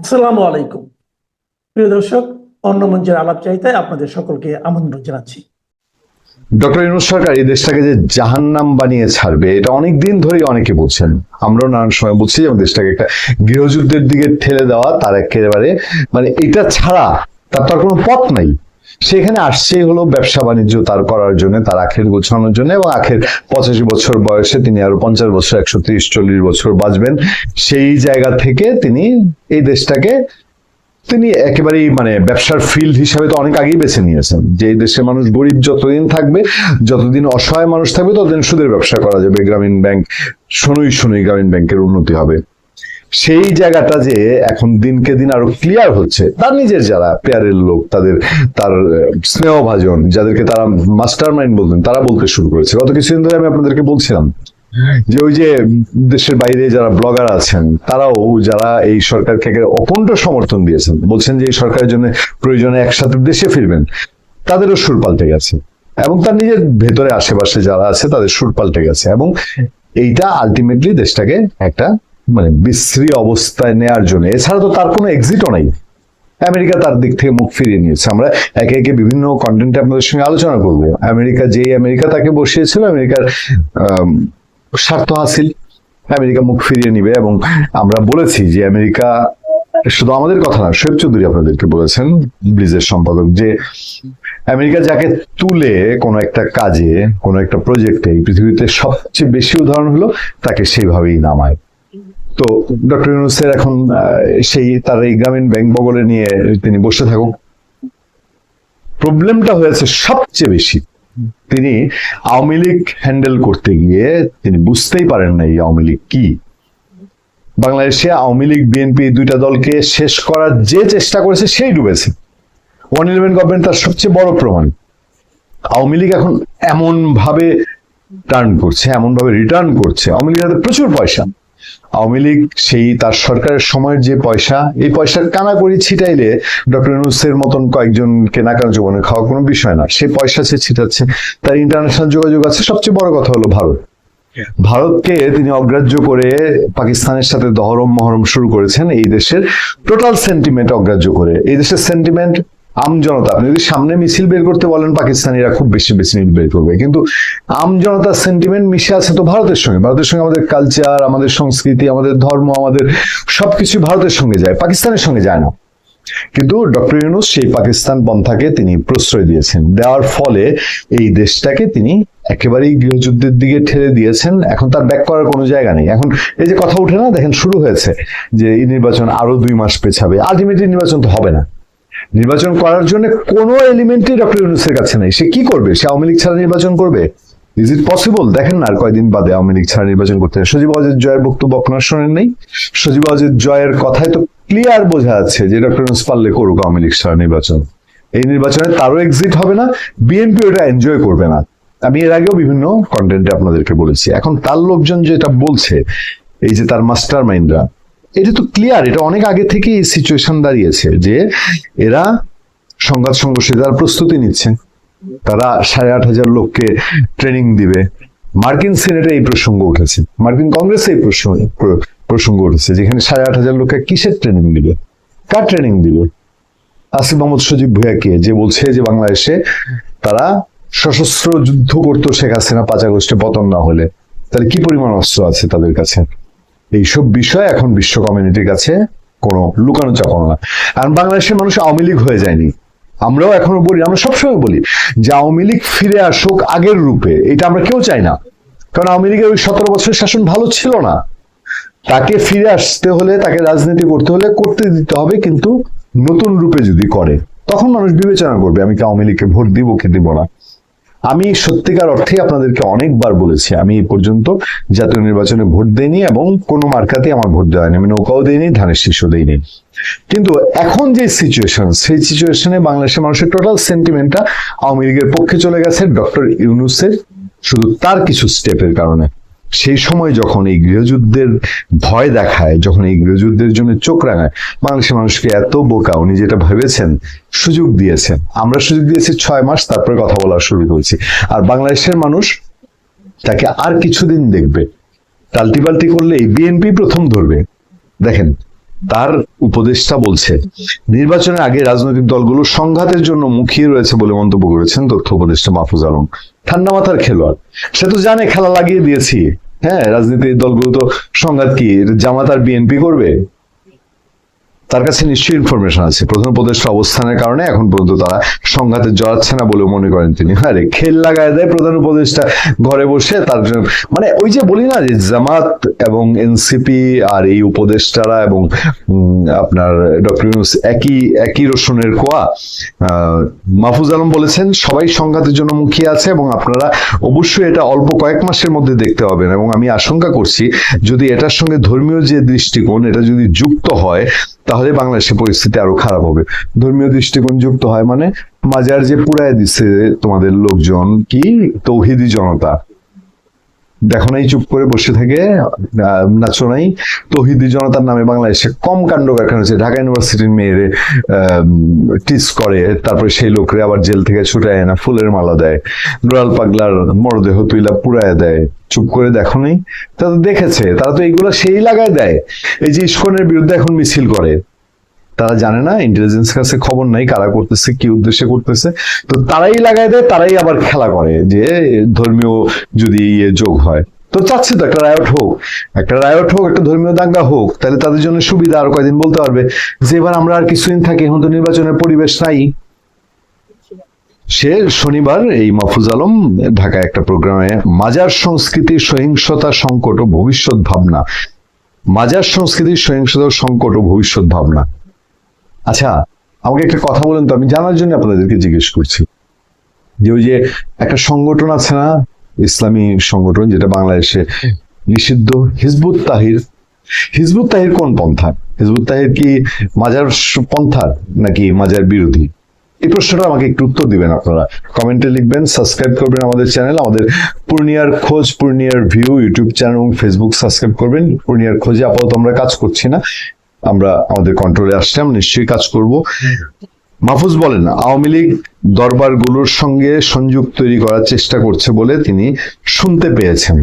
আসসালামু আলাইকুম। প্রিয় দর্শক, অন্য মঞ্চের আলাপ চাইতায় আপনাদের সকলকে আমন্ত্রণ জানাচ্ছি। ডক্টর ইউনুস সরকার এই দেশটাকে যে জাহান্নাম বানিয়ে ছাড়বে, এটা অনেক দিন ধরেই অনেকে বলছেন। আমরাও নানান সময় বলছি যে দেশটাকে একটা গৃহযুদ্ধের দিকে ঠেলে দেওয়া, তার একেবারে মানে এটা ছাড়া তার তো আর কোনো পথ নাই। সেখানে আসছে হলো ব্যবসা বাণিজ্য তার করার জন্য, তার আখের গোছানোর জন্য এবং আখের পঁচাশি বছর বয়সে তিনি আরও পঞ্চাশ বছর, একশো ত্রিশ, চল্লিশ বছর বাঁচবেন। সেই জায়গা থেকে তিনি এই দেশটাকে তিনি একেবারেই মানে ব্যবসার ফিল্ড হিসাবে তো অনেক আগেই বেছে নিয়েছেন। যে এই দেশের মানুষ গরিব যতদিন থাকবে, যতদিন অসহায় মানুষ থাকবে, ততদিন সুদের ব্যবসা করা যাবে। গ্রামীণ ব্যাংক শনুই শনুই গ্রামীণ ব্যাংকের উন্নতি হবে। সেই জায়গাটা যে এখন দিনকে দিন আরও ক্লিয়ার হচ্ছে তার নিজের যারা পেয়ারের লোক তাদের তার আহ, স্নেহভাজন যাদেরকে তারা মাস্টার মাইন্ড বলতেন তারা বলতে শুরু করেছে। গত কিছুদিন ধরে আমি আপনাদেরকে বলছিলাম যে ওই যে দেশের বাইরে যারা ব্লগার আছেন তারাও যারা এই সরকারকে অকুণ্ঠ সমর্থন দিয়েছেন বলছেন যে এই সরকারের জন্য প্রয়োজনে একসাথে দেশে ফিরবেন তাদেরও সুর পাল্টে গেছে। এবং তার নিজের ভেতরে আশেপাশে যারা আছে তাদের সুর পাল্টে গেছে। এবং এইটা আলটিমেটলি দেশটাকে একটা মানে বিশ্রী অবস্থায় নেয়ার জন্য। এছাড়া তো তার কোনো এক্সিটও নাই। আমেরিকা তার দিক থেকে মুখ ফিরিয়ে নিয়েছে। আমরা একে একে বিভিন্ন কন্টেন্টে আপনাদের সঙ্গে আলোচনা করব। আমেরিকা যেই আমেরিকা তাকে বসিয়েছিল আমেরিকার আম, স্বার্থ হাসিল। আমেরিকা মুখ ফিরিয়ে নিবে এবং আমরা বলেছি যে আমেরিকা শুধু আমাদের কথা না শোয়েব চৌধুরী আপনাদেরকে বলেছেন ব্লিজের সম্পাদক যে আমেরিকা যাকে তুলে কোনো একটা কাজে কোনো একটা প্রজেক্টে এই পৃথিবীতে সবচেয়ে বেশি উদাহরণ হলো তাকে সেইভাবেই নামায়। তো ডক্টর ইউনুসের এখন সেই তার এই গ্রামীণ ব্যাংক বগলে নিয়ে তিনি বসে থাকুক। প্রবলেমটা হয়েছে সবচেয়ে বেশি। তিনি আওয়ামী লীগ হ্যান্ডেল করতে গিয়ে তিনি বুঝতেই পারেন না এই আওয়ামী লীগ কি। বাংলাদেশে আওয়ামী লীগ, বিএনপি দুইটা দলকে শেষ করার যে চেষ্টা করেছে সেই ডুবেছে। ওয়ান ইলেভেন গভর্নমেন্ট তার সবচেয়ে বড় প্রমাণ। আওয়ামী লীগ এখন এমন ভাবে টার্ন করছে এমন ভাবে রিটার্ন করছে। আওয়ামী লীগের হাতে প্রচুর পয়সা। আওয়ামী লীগ সেই তার সরকারের সময়ের যে পয়সা এই পয়সা কানা করে ছিটাইলে ডক্টর ইউনুসের মতন কয়েকজনকে নাকানো জীবনে খাওয়া কোনো বিষয় না। সে পয়সা সে ছিটাচ্ছে। তার ইন্টারন্যাশনাল যোগাযোগ আছে। সবচেয়ে বড় কথা হলো ভারত। ভারতকে তিনি অগ্রাহ্য করে পাকিস্তানের সাথে দহরম মহরম শুরু করেছেন এই দেশের টোটাল সেন্টিমেন্ট অগ্রাহ্য করে। এই দেশের সেন্টিমেন্ট আম জনতা, আপনি যদি সামনে মিছিল বের করতে বলেন, পাকিস্তানিরা খুব বেশি বেশি মিছিল বের করবে। কিন্তু আম জনতার সেন্টিমেন্ট মিশে আছে তো ভারতের সঙ্গে। ভারতের সঙ্গে আমাদের কালচার আমাদের সংস্কৃতি, আমাদের ধর্ম, আমাদের সবকিছু ভারতের সঙ্গে যায়, পাকিস্তানের সঙ্গে যায় না। কিন্তু ডক্টর ইউনুস সেই পাকিস্তান পন্থাকে তিনি প্রশ্রয় দিয়েছেন। দেওয়ার ফলে এই দেশটাকে তিনি একেবারেই গৃহযুদ্ধের দিকে ঠেলে দিয়েছেন। এখন তার ব্যাক করার কোনো জায়গা নেই। এখন এই যে কথা উঠে না, দেখেন শুরু হয়েছে যে এই নির্বাচন আরও দুই মাস পেছাবে। আলটিমেটলি নির্বাচন তো হবে না। নির্বাচন করার জন্য কোনো এলিমেন্টই ডক্টর ইউনুসের কাছে নেই। সে কি করবে? সে আওয়ামী লীগ ছাড়া নির্বাচন করবে? ইজ ইট পসিবল দেখেন না আর কয়দিন বাদে আওয়ামী লীগ ছাড়া নির্বাচন করতে সজীব অজিত জয়ের বক্তব্য আপনার শোনেন নেই। সজীব অজিত জয়ের কথায় তো ক্লিয়ার বোঝা যাচ্ছে যে ডক্টর ইউনুস পারলে করুক আওয়ামী লীগ ছাড়া নির্বাচন। এই নির্বাচনে তারও এক্সিট হবে না বিএনপি ওটা এনজয় করবে না। আমি এর আগেও বিভিন্ন কন্টেন্টে আপনাদেরকে বলেছি। এখন তার লোকজন যেটা বলছে, এই যে তার মাস্টার মাইন্ডরা এটা তো ক্লিয়ার এটা অনেক আগে থেকে এই সিচুয়েশন দাঁড়িয়েছে যে এরা সংঘাত সংঘর্ষে তারা প্রস্তুতি নিচ্ছে। তারা সাড়ে আট হাজার লোককে ট্রেনিং দিবে। মার্কিন সিনেটে এই প্রসঙ্গ উঠেছে। মার্কিন কংগ্রেসে এই প্রসঙ্গ প্রসঙ্গ উঠেছে যেখানে সাড়ে আট হাজার লোককে কিসের ট্রেনিং দিবে? কার ট্রেনিং দিবে? আসিফ মোহাম্মদ সজীব ভুয়াকে যে বলছে যে বাংলাদেশে তারা সশস্ত্র যুদ্ধ করতো শেখ হাসিনা পাঁচ আগস্টে পতন না হলে। তাহলে কি পরিমাণ অস্ত্র আছে তাদের কাছে? এইসব বিষয় এখন বিশ্ব কমিউনিটির কাছে কোনো লুকানো চাপানো না। আর বাংলাদেশের মানুষ আওয়ামী লীগ হয়ে যায়নি। আমরাও এখনও বলি, আমরা সবসময় বলি যে আওয়ামী লীগ ফিরে আসুক আগের রূপে। এটা আমরা কেউ চাই না। কারণ আওয়ামী লীগের ওই সতেরো বছরের শাসন ভালো ছিল না। তাকে ফিরে আসতে হলে, তাকে রাজনীতি করতে হলে করতে দিতে হবে, কিন্তু নতুন রূপে যদি করে, তখন মানুষ বিবেচনা করবে, আমি কি আওয়ামী লীগকে ভোট দিব, কি দিব না। আমি সত্যিকার অর্থে আপনাদেরকে অনেকবার বলেছি, আমি এই পর্যন্ত জাতীয় নির্বাচনে ভোট দেইনি এবং কোনো মার্কাতে আমার ভোট দেওয়া হয়নি, আমি নৌকাও দিইনি, ধানের শীর্ষ দিইনি। কিন্তু এখন যে সিচুয়েশন সেই সিচুয়েশনে বাংলাদেশের মানুষের টোটাল সেন্টিমেন্টটা আওয়ামী লীগের পক্ষে চলে গেছে ডক্টর ইউনুসের শুধু তার কিছু স্টেপের কারণে। সেই সময় যখন এই গৃহযুদ্ধের ভয় দেখায়, যখন এই গৃহযুদ্ধের জন্য চোখ রাঙায় বাংলাদেশের মানুষকে এত বোকা, উনি যেটা ভেবেছেন, সুযোগ দিয়েছেন। আমরা সুযোগ দিয়েছি ছয় মাস, তারপরে কথা বলা শুরু করেছি। আর বাংলাদেশের মানুষ তাকে আর কিছুদিন দেখবে। টাল্টি পাল্টি করলে বিএনপি প্রথম ধরবে। দেখেন, তার উপদেষ্টা বলছে, নির্বাচনের আগে রাজনৈতিক দলগুলো সংঘাতের জন্য মুখিয়ে রয়েছে বলে মন্তব্য করেছেন তথ্য উপদেষ্টা মাহফুজ আলম। ঠান্ডা মাথার খেলোয়াড়। সে তো জানে, খেলা লাগিয়ে দিয়েছি। হ্যাঁ রাজনীতির দলগুলো তো সংঘাত কি? জামাত আর বিএনপি করবে? তার কাছে নিশ্চয়ই ইনফরমেশন আছে। প্রধান উপদেষ্টা অবস্থানের কারণে এখন পর্যন্ত তারা সংঘাতে জড়াচ্ছে না বলে মনে করেন তিনি। হ্যাঁ রে, খেল লাগায় দেয় প্রধান উপদেষ্টা ঘরে বসে, তার মানে ওই যে বলি না যে জামাত এবং এনসিপি আর এই উপদেষ্টারা এবং আপনার ডক্টর ইউনুস একই একই রসুনের কোয়া মাহফুজ আলম বলেছেন, সবাই সংঘাতের জন্য মুখিয়ে আছে এবং আপনারা অবশ্যই এটা অল্প কয়েক মাসের মধ্যে দেখতে পাবেন। এবং আমি আশঙ্কা করছি, যদি এটার সঙ্গে ধর্মীয় যে দৃষ্টিকোণ, এটা যদি যুক্ত হয় তাহলে বাংলাদেশের পরিস্থিতি আরও খারাপ হবে। ধর্মীয় দৃষ্টিকোণ যুক্ত হয় মানে মাজার যে পুরায় দিচ্ছে তোমাদের লোকজন কি? তৌহিদি জনতা। দেখো নাই, চুপ করে বসে থাকে নাচো নাই। তৌহিদি জনতার নামে বাংলাদেশে কম কাণ্ড কারখানা ঢাকা ইউনিভার্সিটির মেয়েরে টিস করে, তারপরে সেই লোকরে আবার জেল থেকে ছুটে আয় না ফুলের মালা দেয়। গোড়াল পাগলার মরদেহ তুইলা পুরায় দেয়। চুপ করে দেখো নাই। তারা তো দেখেছে, তারা তো এইগুলো সেই লাগায় দেয়। এই যে ইস্কনের বিরুদ্ধে এখন মিছিল করে। তারা জানে না ইন্টেলিজেন্স কাছে খবর নাই, কারা করতেছে, কি উদ্দেশ্যে করতেছে। তো তারাই লাগাই দেয়, তারাই আবার খেলা করে যে ধর্মীয় যদি ইয়ে যোগ হয়। তো চাচ্ছে তো একটা রায়ট হোক, একটা রায়ট হোক, একটা ধর্মীয় দাঙ্গা হোক, তাহলে তাদের জন্য সুবিধা আর কয়দিন বলতে পারবে। যে এবার আমরা আর কিছুদিন থাকি, এখন তো নির্বাচনের পরিবেশ নাই। সে শনিবার এই মাহফুজ আলম ঢাকায় একটা প্রোগ্রামে, মাজার সংস্কৃতির সহিংসতা, সংকট ও ভবিষ্যৎ ভাবনা। মাজার সংস্কৃতির সহিংসতা সংকট ও ভবিষ্যৎ ভাবনা। আচ্ছা আমাকে একটা কথা বলেন তো, আমি জানার জন্য আপনাদেরকে জিজ্ঞেস করছি। যে ওই যে একটা সংগঠন আছে না, ইসলামী সংগঠন, যেটা বাংলাদেশে নিষিদ্ধ, হিজবুত তাহির। হিজবুত তাহির কোন পন্থা? হিজবুত তাহির কি মাজার পন্থার নাকি মাজার বিরোধী? এই প্রশ্নটা আমাকে একটু উত্তর দিবেন আপনারা। কমেন্টে লিখবেন, সাবস্ক্রাইব করবেন আমাদের চ্যানেল, আমাদের পূর্ণিয়ার খোঁজ, পূর্ণিয়ার ভিউ, ইউটিউব চ্যানেল এবং ফেসবুক সাবস্ক্রাইব করবেন। পূর্ণিয়ার খোঁজে আপাতত আমরা কাজ করছি না। আমরা আমাদের কন্ট্রোলে আসছে, আমরা নিশ্চয়ই কাজ করব। মাহফুজ বলেন, আওয়ামী লীগ দরবারগুলোর সঙ্গে সংযোগ তৈরি করার চেষ্টা করছে বলে তিনি শুনতে পেয়েছেন।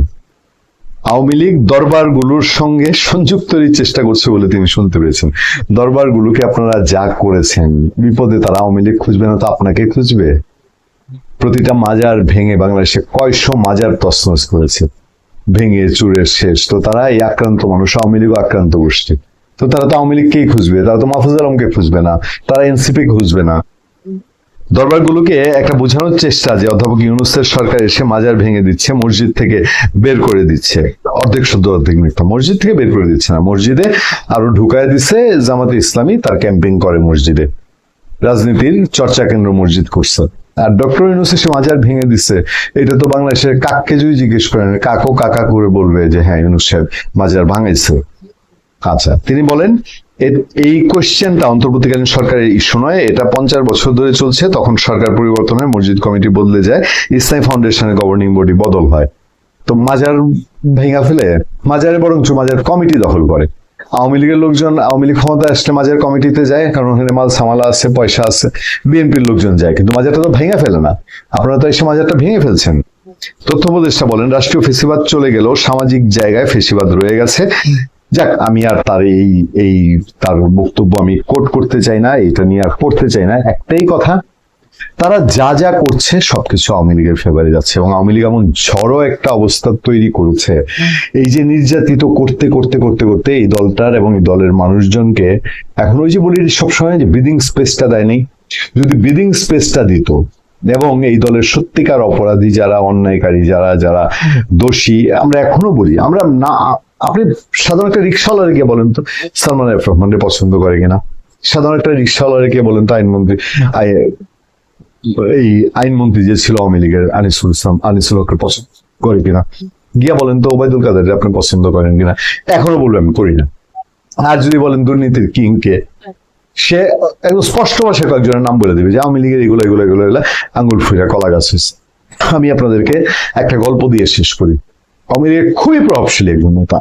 আওয়ামী লীগ দরবারগুলোর সঙ্গে সংযোগ তৈরির চেষ্টা করছে বলে তিনি শুনতে পেয়েছেন। দরবারগুলোকে আপনারা যা করেছেন, বিপদে তারা আওয়ামী লীগ খুঁজবে না তো আপনাকে খুঁজবে? প্রতিটা মাজার ভেঙে বাংলাদেশে কয়শো মাজার তসনস করেছে। ভেঙে চুরে শেষ। তো তারা এই আক্রান্ত মানুষ, আওয়ামী লীগ আক্রান্ত গোষ্ঠী। তো তারা তো আওয়ামী লীগকেই খুঁজবে? তারা তো মাহফুজ আলমকে খুঁজবে না। তারা এনসিপি খুঁজবে না। দরবারগুলোকে একটা বোঝানোর চেষ্টা যে অধ্যাপক ইউনুসের সরকার এসে মাজার ভেঙে দিচ্ছে, মসজিদ থেকে বের করে দিচ্ছে। অর্ধেক শুদ্ধ, অর্ধেক মিথ্যা। মসজিদ থেকে বের করে দিচ্ছে না। মসজিদে আরও ঢুকায় দিচ্ছে জামাতে ইসলামী, তার ক্যাম্পিং করে মসজিদে। রাজনীতির চর্চা কেন্দ্র মসজিদ করছে। আর ডক্টর ইউনুস এসে মাজার ভেঙে দিচ্ছে এটা তো বাংলাদেশের কাককে যদি জিজ্ঞেস করেন কাকও কাকা করে বলবে যে হ্যাঁ ইউনুস সাহেব মাজার ভাঙাইছে। আচ্ছা তিনি বলেন এই কোশ্চেনটা অন্তর্বর্তীকালীন সরকারের ইস্যু নয়, এটা পঞ্চাশ বছর ধরে চলছে, তখন সরকার পরিবর্তন হয়, মসজিদ কমিটি বদলে যায়, ইসলামী ফাউন্ডেশনের গভর্নিং বডি বদল হয়। তো মাজার ভেঙা ফেলে, মাজারে বরঞ্চ মাজার কমিটি দখল করে। আওয়ামী লীগের লোকজন, আওয়ামী লীগ ক্ষমতা আসলে মাজার কমিটিতে যায়, কারণ ওখানে মাল, সামালা আছে, পয়সা আছে, বিএনপির লোকজন যায়, কিন্তু মাজারটা তো ভেঙে ফেলে না। আপনারা তো এসে মাজারটা ভেঙে ফেলছেন। তথ্য উপদেষ্টা বলেন, রাষ্ট্রীয় ফেসিবাদ চলে গেলেও সামাজিক জায়গায় ফেসিবাদ রয়ে গেছে। যাক, আমি আর তার এই এই তার বক্তব্য আমি কোট করতে চাই না, এটা নিয়ে আর পড়তে চাই না, একটাই কথা, তারা যা যা করছে সবকিছু আওয়ামী লীগের ফেভারে যাচ্ছে এবং আওয়ামী লীগ এমন ঝড়ো একটা অবস্থা তৈরি করেছে। এই যে নির্যাতিত করতে করতে করতে করতে এই দলটার এবং এই দলের মানুষজনকে এখন ওই যে বলি সবসময় যে ব্রিদিং স্পেসটা দেয়নি যদি ব্রিদিং স্পেসটা দিত এবং এই দলের সত্যিকার অপরাধী যারা, অন্যায়কারী যারা যারা দোষী, আমরা এখনও বলি, আমরা না আপনি সাধারণ একটা রিক্সাওয়ালাকে বলেন তো, সালমান এফ রহমানকে পছন্দ করে কিনা? সাধারণ একটা রিক্সাওয়ালাকে বলেন তো আইনমন্ত্রী এই আইনমন্ত্রী যে ছিল আওয়ামী লীগের আনিসুল ইসলাম, আনিসুল হককে পছন্দ করে কিনা? গিয়া বলেন তো, ওবায়দুল কাদের, আপনি পছন্দ করেন কিনা? এখনও বলব, আমি করি না। আর যদি বলেন দুর্নীতির কিং কে? সে, একদম স্পষ্ট ভাষায় কয়েকজনের নাম বলে দিবে যে আওয়ামী লীগের এগুলো এগুলো এগুলো এগুলো আঙ্গুল ফুইরা কলা গাছ আমি আপনাদেরকে একটা গল্প দিয়ে শেষ করি। লীগের খুবই প্রভাবশালী একজন নেতা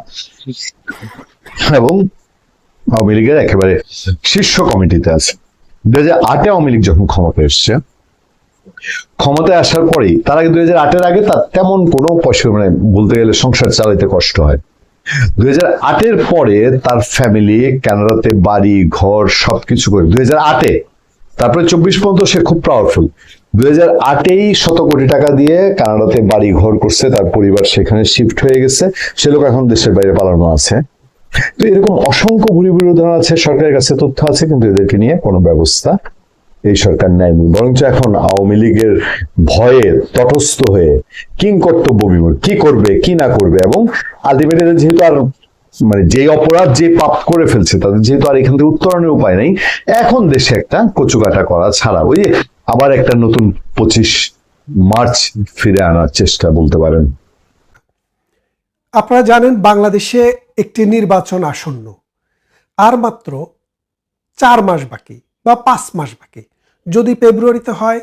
এবং আওয়ামী লীগের একেবারে শীর্ষ কমিটিতে আছে। দু হাজার আটে আওয়ামী লীগ যখন ক্ষমতা এসছে, ক্ষমতায় আসার পরেই, তার আগে দুই হাজার আটের আগে তার তেমন কোনো পয়সা মানে বলতে গেলে সংসার চালাইতে কষ্ট হয়। দুই হাজার আটের পরে তার ফ্যামিলি কানাডাতে বাড়ি, ঘর সবকিছু করে, দুই হাজার আটে, তারপরে চব্বিশ পর্যন্ত সে খুব পাওয়ারফুল দুই হাজার আটেই শত কোটি টাকা দিয়ে কানাডাতে বাড়ি ঘর করছে, তার পরিবার সেখানে শিফট হয়ে গেছে। সে লোক এখন দেশের বাইরে পালানো আছে। তো এরকম অসংখ্য ভুরি ভুরি উদাহরণ আছে, সরকারের কাছে তথ্য আছে, কিন্তু এদেরকে নিয়ে কোনো ব্যবস্থা এই সরকার নেয়নি। বরঞ্চ এখন আওয়ামী লীগের ভয়ে তটস্থ হয়ে কিং কর্তব্য বিমূঢ়, কি করবে, কি না করবে, এবং আলটিমেটলি যেহেতু আর মানে যে অপরাধ যে পাপ করে ফেলছে, তাদের যেহেতু আর এখান থেকে উত্তরণের উপায় নেই, এখন দেশে একটা কচুকাটা করা ছাড়া। ওই আবার একটা নতুন পঁচিশ মার্চ ফিরে আনার চেষ্টা বলতে পারেন। আপনারা জানেন বাংলাদেশে একটি নির্বাচন আসন্ন। আর মাত্র চার মাস বাকি বা পাঁচ মাস বাকি। যদি ফেব্রুয়ারিতে হয়,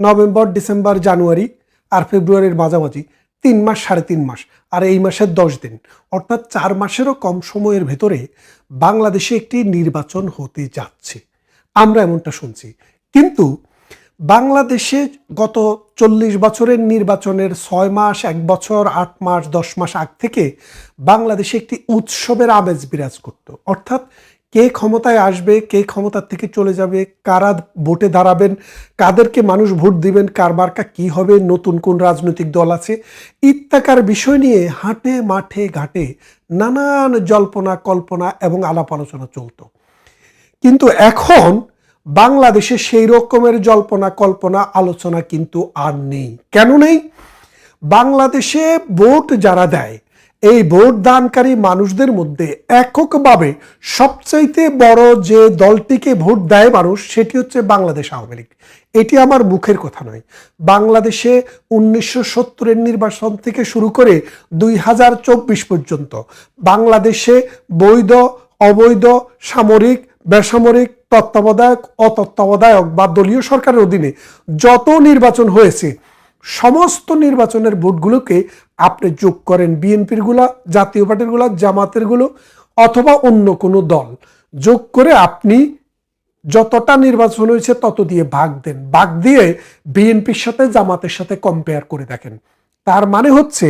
নভেম্বর, ডিসেম্বর, জানুয়ারি আর ফেব্রুয়ারির মাঝামাঝি, তিন মাস, সাড়ে তিন মাস আর এই মাসের দশ দিন। অর্থাৎ চার মাসেরও কম সময়ের ভেতরে বাংলাদেশে একটি নির্বাচন হতে যাচ্ছে। আমরা এমনটা শুনছি। কিন্তু বাংলাদেশে গত চল্লিশ বছরের নির্বাচনের ছয় মাস, এক বছর, আট মাস, দশ মাস আগ থেকে বাংলাদেশে একটি উৎসবের আমেজ বিরাজ করত। অর্থাৎ কে ক্ষমতায় আসবে, কে ক্ষমতার থেকে চলে যাবে, কারা ভোটে দাঁড়াবেন, কাদেরকে মানুষ ভোট দিবেন, কার মার্কা কী হবে, নতুন কোন রাজনৈতিক দল আছে, ইত্যাকার বিষয় নিয়ে হাটে মাঠে ঘাটে নানান জল্পনা, কল্পনা এবং আলাপ আলোচনা চলতো। কিন্তু এখন বাংলাদেশে সেই রকমের জল্পনা, কল্পনা, আলোচনা কিন্তু আর নেই। কেন নেই? বাংলাদেশে ভোট যারা দেয়, এই ভোট দানকারী মানুষদের মধ্যে এককভাবে সবচাইতে বড় যে দলটিকে ভোট দেয় মানুষ, সেটি হচ্ছে বাংলাদেশ আওয়ামী লীগ। এটি আমার মুখের কথা নয়। বাংলাদেশে উনিশশো সত্তরের নির্বাচন থেকে শুরু করে দুই হাজার চব্বিশ পর্যন্ত বাংলাদেশে বৈধ, অবৈধ, সামরিক, বেসামরিক তত্ত্বাবধায়ক, অতত্ত্বাবধায়ক বা দলীয় সরকারের অধীনে যত নির্বাচন হয়েছে, সমস্ত নির্বাচনের ভোটগুলোকে আপনি যোগ করেন বিএনপিরগুলা, জাতীয় পার্টিরগুলা, জামাতেরগুলো অথবা অন্য কোনো দল। যোগ করে আপনি যতটা নির্বাচন হয়েছে তত দিয়ে ভাগ দেন। ভাগ দিয়ে বিএনপির সাথে, জামাতের সাথে কম্পেয়ার করে দেখেন। তার মানে হচ্ছে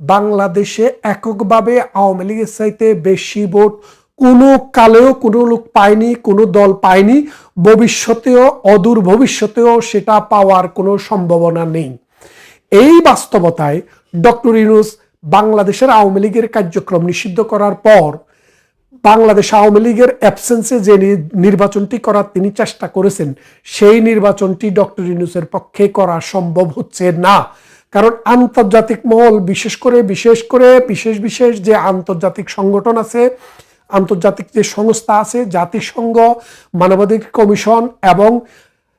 বাংলাদেশে এককভাবে আওয়ামী লীগের চাইতে বেশি ভোট কোনো কালেও কোনো লোক পায়নি, কোনো দল পায়নি। ভবিষ্যতেও, অদূর ভবিষ্যতেও সেটা পাওয়ার কোনো সম্ভাবনা নেই। এই বাস্তবতায় ডক্টর ইউনুস বাংলাদেশের আওয়ামী লীগের কার্যক্রম নিষিদ্ধ করার পর বাংলাদেশ আওয়ামী লীগের অ্যাবসেন্সে যে নির্বাচনটি করার তিনি চেষ্টা করেছেন, সেই নির্বাচনটি ডক্টর ইউনুসের পক্ষে করা সম্ভব হচ্ছে না। কারণ আন্তর্জাতিক মহল বিশেষ করে বিশেষ করে, বিশেষ বিশেষ যে আন্তর্জাতিক সংগঠন আছে আন্তর্জাতিক যে সংস্থা আছে, জাতিসংঘ, মানবাধিকার কমিশন এবং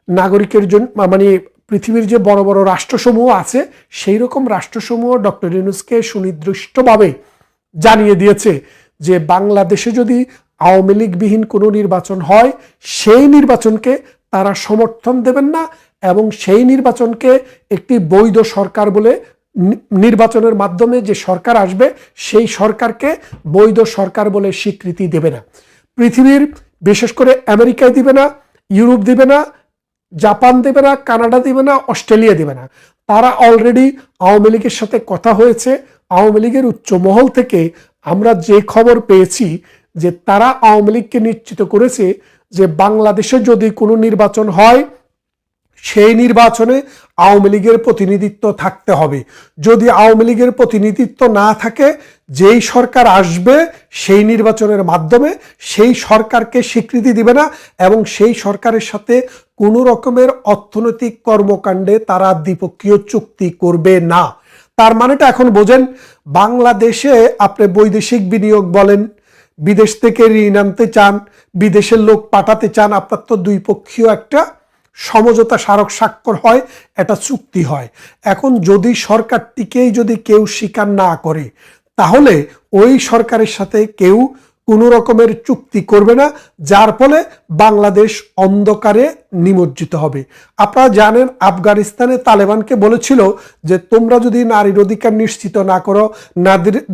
নাগরিকের জন্য মানে পৃথিবীর যে বড় বড় রাষ্ট্রসমূহ আছে, সেই রকম রাষ্ট্রসমূহ ডক্টর ইউনুসকে সুনির্দিষ্টভাবে জানিয়ে দিয়েছে যে বাংলাদেশে যদি আওয়ামী লীগবিহীন কোনো নির্বাচন হয়, সেই নির্বাচনকে তারা সমর্থন দেবেন না এবং সেই নির্বাচনকে একটি বৈধ সরকার বলে নির্বাচনের মাধ্যমে যে সরকার আসবে, সেই সরকারকে বৈধ সরকার বলে স্বীকৃতি দেবে না। পৃথিবীর বিশেষ করে আমেরিকায় দিবে না, ইউরোপ দিবে না, জাপান দেবে না, কানাডা দেবে না, অস্ট্রেলিয়া দেবে না। তারা অলরেডি আওয়ামী লীগের সাথে কথা হয়েছে। আওয়ামী লীগের উচ্চ মহল থেকে আমরা যে খবর পেয়েছি যে তারা আওয়ামী লীগকে নিশ্চিত করেছে যে বাংলাদেশে যদি কোনো নির্বাচন হয় সেই নির্বাচনে আওয়ামী লীগের প্রতিনিধিত্ব থাকতে হবে। যদি আওয়ামী লীগের প্রতিনিধিত্ব না থাকে, যেই সরকার আসবে সেই নির্বাচনের মাধ্যমে সেই সরকারকে স্বীকৃতি দিবে না এবং সেই সরকারের সাথে কোনো রকমের অর্থনৈতিক কর্মকাণ্ডে তারা দ্বিপক্ষীয় চুক্তি করবে না। তার মানেটা এখন বোঝেন, বাংলাদেশে আপনি বৈদেশিক বিনিয়োগ বলেন, বিদেশ থেকে ঋণ আনতে চান, বিদেশের লোক পাঠাতে চান, আপনার তো দুই পক্ষীয় একটা সমঝোতা স্মারক স্বাক্ষর হয়, এটা চুক্তি হয়। এখন যদি সরকারটিকেই যদি কেউ স্বীকার না করে, তাহলে ওই সরকারের সাথে কেউ কোনো রকমের চুক্তি করবে না, যার ফলে বাংলাদেশ অন্ধকারে নিমজ্জিত হবে। আপনারা জানেন, আফগানিস্তানে তালেবানকে বলেছিল যে, তোমরা যদি নারীর অধিকার নিশ্চিত না করো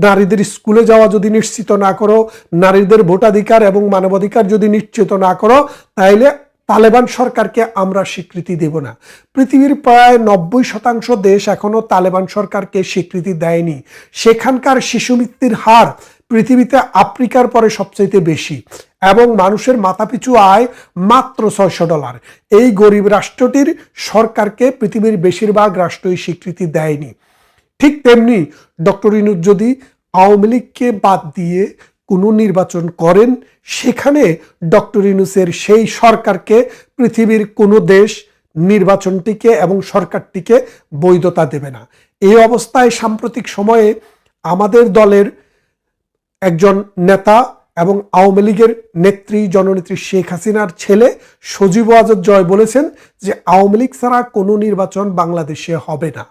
নারীদের স্কুলে যাওয়া যদি নিশ্চিত না করো, নারীদের ভোটাধিকার এবং মানবাধিকার যদি নিশ্চিত না করো, তাইলে তালেবান সরকারকে আমরা স্বীকৃতি দেব না। পৃথিবীর প্রায় নব্বই শতাংশ দেশ এখনও তালেবান সরকারকে স্বীকৃতি দেয়নি। সেখানকার শিশু মৃত্যুর হার পৃথিবীতে আফ্রিকার পরে সবচাইতে বেশি এবং মানুষের মাথাপিছু আয় মাত্র ছয়শো ডলার। এই গরিব রাষ্ট্রটির সরকারকে পৃথিবীর বেশিরভাগ রাষ্ট্রই স্বীকৃতি দেয়নি। ঠিক তেমনি ডক্টর ইনুজ যদি আওয়ামী লীগকে বাদ দিয়ে কোনো নির্বাচন করেন, সেখানে ডক্টর ইনুসের সেই সরকারকে, পৃথিবীর কোনো দেশ নির্বাচনটিকে এবং সরকারটিকে বৈধতা দেবে না। এই অবস্থায় সাম্প্রতিক সময়ে আমাদের দলের একজন নেতা এবং আওয়ামী লীগের নেত্রী, জননেত্রী শেখ হাসিনার ছেলে সজীব আজাদ জয় বলেছেন যে আওয়ামী লীগ ছাড়া কোনো নির্বাচন বাংলাদেশে হবে না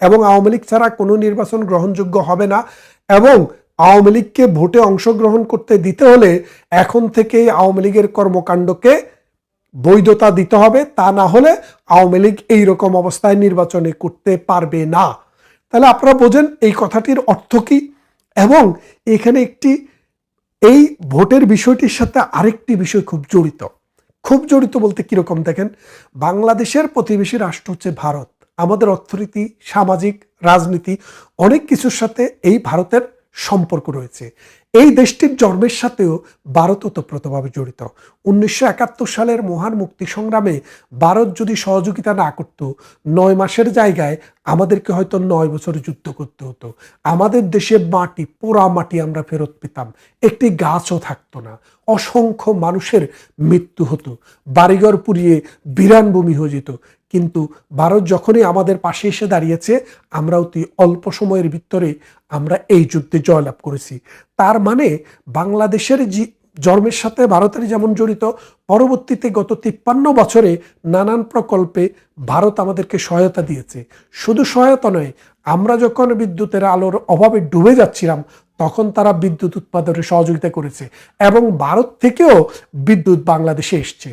এবং আওয়ামী লীগ ছাড়া কোনো নির্বাচন গ্রহণযোগ্য হবে না এবং আওয়ামী লীগকে ভোটে অংশগ্রহণ করতে দিতে হলে এখন থেকেই আওয়ামী লীগের কর্মকাণ্ডকে বৈধতা দিতে হবে, তা না হলে আওয়ামী লীগ এইরকম অবস্থায় নির্বাচনে করতে পারবে না। তাহলে আপনারা বোঝেন এই কথাটির অর্থ কি? এবং এখানে একটি, এই ভোটের বিষয়টির সাথে আরেকটি বিষয় খুব জড়িত। খুব জড়িত বলতে কীরকম দেখেন? বাংলাদেশের প্রতিবেশী রাষ্ট্র হচ্ছে ভারত। আমাদের অর্থনীতি, সামাজিক, রাজনীতি, অনেক কিছুর সাথে এই ভারতের সম্পর্ক রয়েছে। এই দেশটির জন্মের সাথেও ভারত ওতপ্রোতভাবে জড়িত। উনিশশো একাত্তর সালের মহান মুক্তি সংগ্রামে ভারত যদি সহযোগিতা না করত, নয় মাসের জায়গায় আমাদেরকে হয়তো নয় বছর যুদ্ধ করতে হতো। আমাদের দেশে মাটি, পোড়া মাটি আমরা ফেরত পেতাম। একটি গাছও থাকতো না। অসংখ্য মানুষের মৃত্যু হতো। বাড়িঘর পুড়িয়ে বিরান ভূমি হয়ে যেত। কিন্তু ভারত যখনই আমাদের পাশে এসে দাঁড়িয়েছে, আমরা অতি অল্প সময়ের ভিতরে আমরা এই যুদ্ধে জয়লাভ করেছি। তার মানে বাংলাদেশের জি জন্মের সাথে ভারতের যেমন জড়িত, পরবর্তীতে গত তিপ্পান্ন বছরে নানান প্রকল্পে ভারত আমাদেরকে সহায়তা দিয়েছে। শুধু সহায়তা নয়, আমরা যখন বিদ্যুতের আলোর অভাবে ডুবে যাচ্ছিলাম, তখন তারা বিদ্যুৎ উৎপাদনে সহযোগিতা করেছে এবং ভারত থেকেও বিদ্যুৎ বাংলাদেশে এসছে।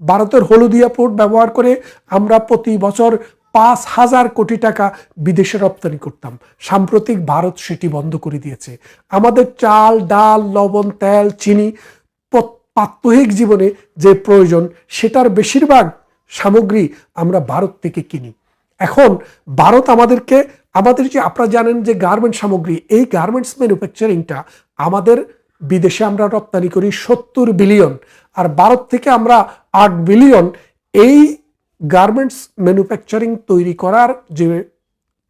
ভারতের হলদিয়া পোর্ট ব্যবহার করে আমরা প্রতি বছর পাঁচ হাজার কোটি টাকা বিদেশে রপ্তানি করতাম। সাম্প্রতিক ভারত সেটি বন্ধ করে দিয়েছে। আমাদের চাল, ডাল, লবণ, তেল, চিনি প্রাত্যহিক জীবনে যে প্রয়োজন, সেটার বেশিরভাগ সামগ্রী আমরা ভারত থেকে কিনি। এখন ভারত আমাদেরকে, আমাদের যে, আপনারা জানেন যে গার্মেন্টস সামগ্রী, এই গার্মেন্টস ম্যানুফ্যাকচারিংটা আমাদের বিদেশে আমরা রপ্তানি করি সত্তর বিলিয়ন আর ভারত থেকে আমরা আট বিলিয়ন এই গার্মেন্টস ম্যানুফ্যাকচারিং তৈরি করার যে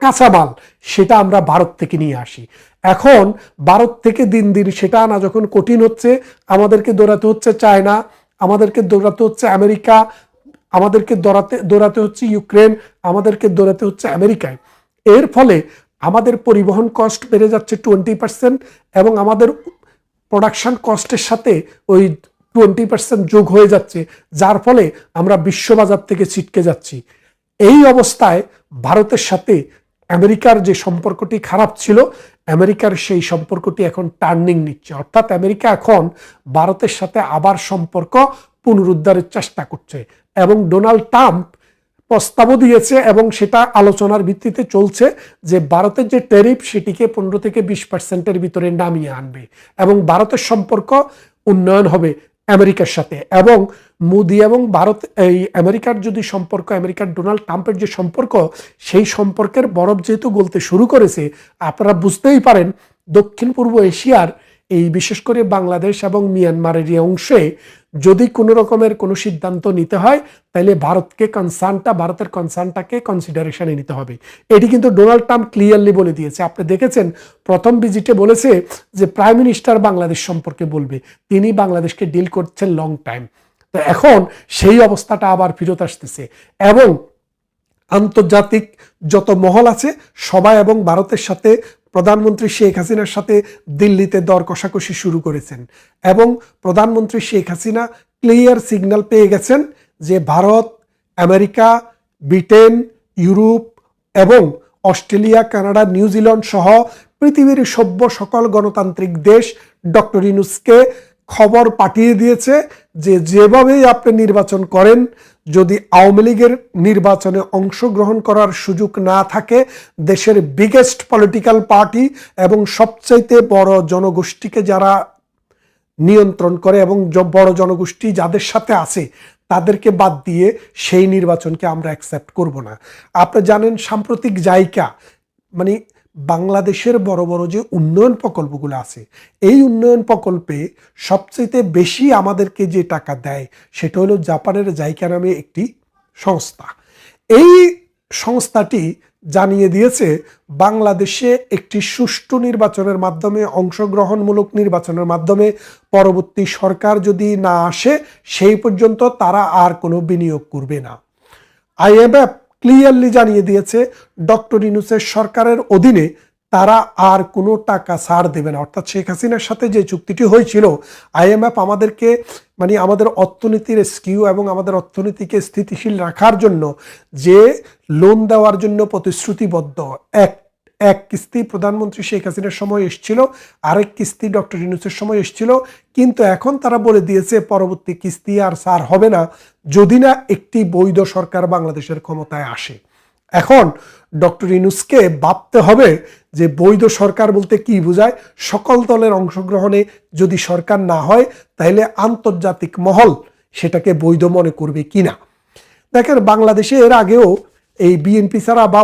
কাঁচামাল, সেটা আমরা ভারত থেকে নিয়ে আসি। এখন ভারত থেকে দিন দিন সেটা আনা যখন কঠিন হচ্ছে, আমাদেরকে দৌড়াতে হচ্ছে চায়না, আমাদেরকে দৌড়াতে হচ্ছে আমেরিকা, আমাদেরকে দৌড়াতে দৌড়াতে হচ্ছে ইউক্রেন, আমাদেরকে দৌড়াতে হচ্ছে আমেরিকায়। এর ফলে আমাদের পরিবহন কস্ট বেড়ে যাচ্ছে টোয়েন্টি পার্সেন্ট এবং আমাদের প্রোডাকশন কস্টের সাথে ওই টোয়েন্টি পার্সেন্ট যোগ হয়ে যাচ্ছে, যার ফলে আমরা বিশ্ববাজার থেকে ছিটকে যাচ্ছি। এই অবস্থায় ভারতের সাথে আমেরিকার যে সম্পর্কটি খারাপ ছিল, আমেরিকার সেই সম্পর্কটি এখন টার্নিং নিচ্ছে। অর্থাৎ আমেরিকা এখন ভারতের সাথে আবার সম্পর্ক পুনরুদ্ধারের চেষ্টা করছে এবং ডোনাল্ড ট্রাম্প প্রস্তাবও দিয়েছে এবং সেটা আলোচনার ভিত্তিতে চলছে যে ভারতের যে ট্যারিফ সেটিকে পনেরো থেকে বিশ পার্সেন্টের ভিতরে নামিয়ে আনবে এবং ভারতের সম্পর্ক উন্নয়ন হবে। আমেরিকার সাথে। এবং মোদি এবং ভারত এই আমেরিকার যদি সম্পর্ক, আমেরিকার ডোনাল্ড ট্রাম্পের যে সম্পর্ক, সেই সম্পর্কের বরফ যেহেতু গলতে শুরু করেছে, আপনারা বুঝতেই পারেন দক্ষিণ পূর্ব এশিয়ার এই বিশেষ করে বাংলাদেশ এবং মিয়ানমারের এই অংশে যদি কোনো রকমের কোনো সিদ্ধান্ত নিতে হয়, তাহলে ভারতকে কনসার্নটা ভারতের কনসার্নটাকে কনসিডারেশনে নিতে হবে। এটি কিন্তু ডোনাল্ড ট্রাম্প ক্লিয়ারলি বলে দিয়েছে। আপনি দেখেছেন, প্রথম ভিজিটে বলেছে যে প্রাইম মিনিস্টার বাংলাদেশ সম্পর্কে বলবে। তিনি বাংলাদেশকে ডিল করছেন লং টাইম তো এখন সেই অবস্থাটা আবার ফিরত আসতেছে। এবং আন্তর্জাতিক যত মহল আছে, সবাই এবং ভারতের সাথে প্রধানমন্ত্রী শেখ হাসিনার সাথে দিল্লিতে দর কষাকষি শুরু করেছেন এবং প্রধানমন্ত্রী শেখ হাসিনা ক্লিয়ার সিগন্যাল পেয়ে গেছেন যে ভারত, আমেরিকা, ব্রিটেন, ইউরোপ এবং অস্ট্রেলিয়া, কানাডা নিউজিল্যান্ড সহ পৃথিবীর সভ্য সকল গণতান্ত্রিক দেশ ডক্টর ইনুসকে খবর পাঠিয়ে দিয়েছে যে যেভাবেই আপনি নির্বাচন করেন, যদি আওয়ামী লীগের নির্বাচনে অংশগ্রহণ করার সুযোগ না থাকে, দেশের বিগেস্ট পলিটিক্যাল পার্টি এবং সবচাইতে বড় জনগোষ্ঠীকে যারা নিয়ন্ত্রণ করে এবং বড় জনগোষ্ঠী যাদের সাথে আছে, তাদেরকে বাদ দিয়ে সেই নির্বাচনকে আমরা অ্যাকসেপ্ট করব না। আপনি জানেন সাম্প্রতিক জায়গা মানে বাংলাদেশের বড় বড় যে উন্নয়ন প্রকল্পগুলো আছে, এই উন্নয়ন প্রকল্পে সবচেয়ে বেশি আমাদেরকে যে টাকা দেয় সেটা হলো জাপানের জাইকা নামে একটি সংস্থা। এই সংস্থাটি জানিয়ে দিয়েছে, বাংলাদেশে একটি সুষ্ঠু নির্বাচনের মাধ্যমে, অংশগ্রহণমূলক নির্বাচনের মাধ্যমে পরবর্তী সরকার যদি না আসে, সেই পর্যন্ত তারা আর কোনো বিনিয়োগ করবে না। আইএমএফ ক্লিয়ারলি জানিয়ে দিয়েছে, ডক্টর ইনুসের সরকারের অধীনে তারা আর কোনো টাকা ছাড় দেবে না। অর্থাৎ শেখ হাসিনার সাথে যে চুক্তিটি হয়েছিল আইএমএফ আমাদেরকে মানে আমাদের অর্থনীতির স্কিউ এবং আমাদের অর্থনীতিকে স্থিতিশীল রাখার জন্য যে লোন দেওয়ার জন্য প্রতিশ্রুতিবদ্ধ, এক এক কিস্তি প্রধানমন্ত্রী শেখ হাসিনার সময় এসেছিল, আরেক কিস্তি ডক্টর ইউনুসের সময় এসেছিল। কিন্তু এখন তারা বলে দিয়েছে, পরবর্তী কিস্তি আর সার হবে না, যদি না একটি বৈধ সরকার বাংলাদেশের ক্ষমতায় আসে। এখন ডক্টর ইনুসকে ভাবতে হবে যে বৈধ সরকার বলতে কি বোঝায়? সকল দলের অংশগ্রহণে যদি সরকার না হয়, তাহলে আন্তর্জাতিক মহল সেটাকে বৈধ মনে করবে কিনা? দেখেন, বাংলাদেশে এর আগেও এই বিএনপি ছাড়া বা